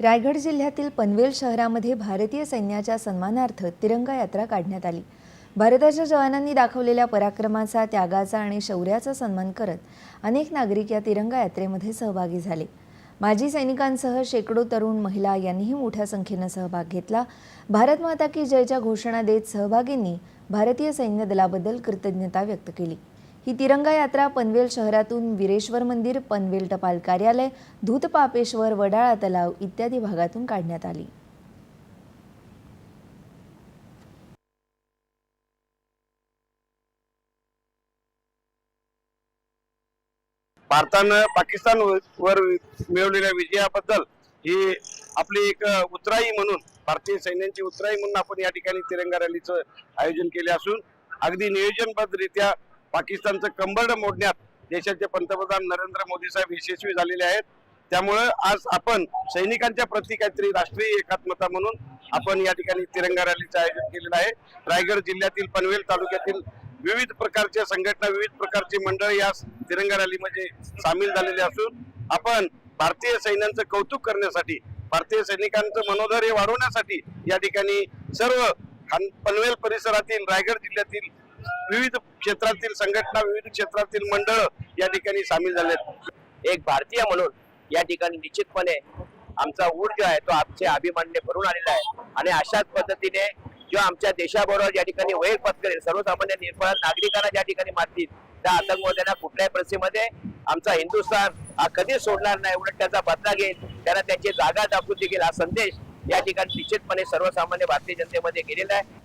रायगड जिल्ह्यातील पनवेल शहरामध्ये भारतीय सैन्याच्या सन्मानार्थ तिरंगा यात्रा काढण्यात आली. भारताच्या जवानांनी दाखवलेल्या पराक्रमाचा त्यागाचा आणि शौर्याचा सन्मान करत अनेक नागरिक या तिरंगा यात्रेमध्ये सहभागी झाले. माजी सैनिकांसह शेकडो तरुण महिला यांनीही मोठ्या संख्येनं सहभाग घेतला. भारत माता की जयच्या घोषणा देत सहभागींनी भारतीय सैन्य दलाबद्दल कृतज्ञता व्यक्त केली. ही तिरंगा यात्रा पनवेल शहरातून विरेश्वर मंदिर पनवेल टपाल कार्यालय धूतपापेश्वर वडाळा तलाव इत्यादी भागातून काढण्यात आली. भारतानं पाकिस्तान वर मिळवलेल्या विजयाबद्दल ही आपली एक उतराई म्हणून भारतीय सैन्याची उतराई म्हणून आपण या ठिकाणी तिरंगा रॅलीचं आयोजन केले असून अगदी नियोजनबद्धरित्या पाकिस्तानचं कंबरड मोडण्यात देशाचे पंतप्रधान नरेंद्र मोदी साहेब यशस्वी झालेले आहेत. त्यामुळं आज आपण सैनिकांच्या प्रती काहीतरी राष्ट्रीय एकात्मता म्हणून आपण या ठिकाणी तिरंगा रॅलीचं आयोजन केलेलं आहे. रायगड जिल्ह्यातील पनवेल तालुक्यातील विविध प्रकारच्या संघटना विविध प्रकारची मंडळ या तिरंगा रॅलीमध्ये सामील झालेले असून आपण भारतीय सैन्यांचं कौतुक करण्यासाठी भारतीय सैनिकांचं मनोधैर्य वाढवण्यासाठी या ठिकाणी सर्व पनवेल परिसरातील रायगड जिल्ह्यातील विविध क्षेत्रातील संघटना विविध क्षेत्रातील मंडळ या ठिकाणी सामील झालेत. एक भारतीय म्हणून या ठिकाणी निश्चितपणे आमचा ऊर जो आहे तो आमचे अभिमानाने भरून आलेला आहे. आणि अशाच पद्धतीने जो आमच्या देशाबरोबर या ठिकाणी वैर पत्करेल सर्वसामान्य निर्भय नागरिकांना ज्या ठिकाणी मारतील त्या आतंकवाद्यांना कुठल्याही परिस्थितीमध्ये आमचा हिंदुस्थान हा कधीच सोडणार नाही उलट त्याचा बदला घेईल त्यांना त्यांची जागा दाखवून देखील हा संदेश या ठिकाणी निश्चितपणे सर्वसामान्य भारतीय जनतेमध्ये गेलेला आहे.